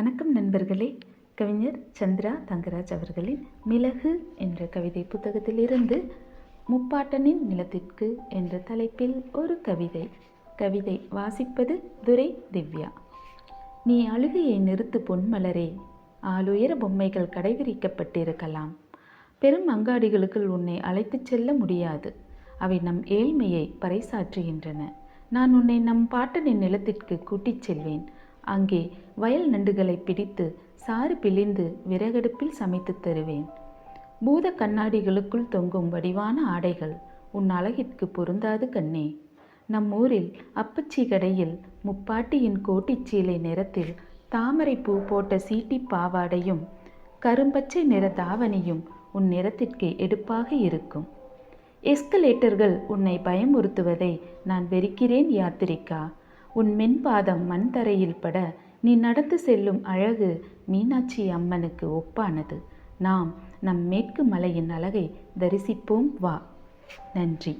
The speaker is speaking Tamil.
வணக்கம் நண்பர்களே. கவிஞர் சந்திரா தங்கராஜ் அவர்களின் மிளகு என்ற கவிதை புத்தகத்திலிருந்து முப்பாட்டனின் நிலத்திற்கு என்ற தலைப்பில் ஒரு கவிதை. கவிதை வாசிப்பது துரை திவ்யா. நீ அழுகையை நிறுத்து பொன்மலரே ஆளுயர பொம்மைகள் கடைவிரிக்கப்பட்டிருக்கலாம் பெரும் அங்காடிகளுக்குள் உன்னை அழைத்துச் செல்ல முடியாது. அவை நம் ஏழ்மையை பறைசாற்றுகின்றன. நான் உன்னை நம் பாட்டனின் நிலத்திற்கு கூட்டிச் செல்வேன். அங்கே வயல் நண்டுகளை பிடித்து சாறு பிழிந்து விறகடுப்பில் சமைத்து தருவேன். பூத கண்ணாடிகளுக்குள் தொங்கும் வடிவான ஆடைகள் உன் அழகிற்கு பொருந்தாது கண்ணே. நம் ஊரில் அப்பச்சி கடையில் முப்பாட்டியின் கோட்டிச்சீலை நிறத்தில் தாமரை பூ போட்ட சீட்டி பாவாடையும் கரும்பச்சை நிற தாவணியும் உன் நிறத்திற்கு எடுப்பாக இருக்கும். எஸ்கலேட்டர்கள் உன்னை பயமுறுத்துவதை நான் வெறுக்கிறேன் யாத்திரிக்கா உன் மென்பாதம் மண் தரையில் பட நீ நடந்து செல்லும் அழகு மீனாட்சி அம்மனுக்கு ஒப்பானது. நாம் நம் மேற்கு மலையின் அழகை தரிசிப்போம் வா. நன்றி.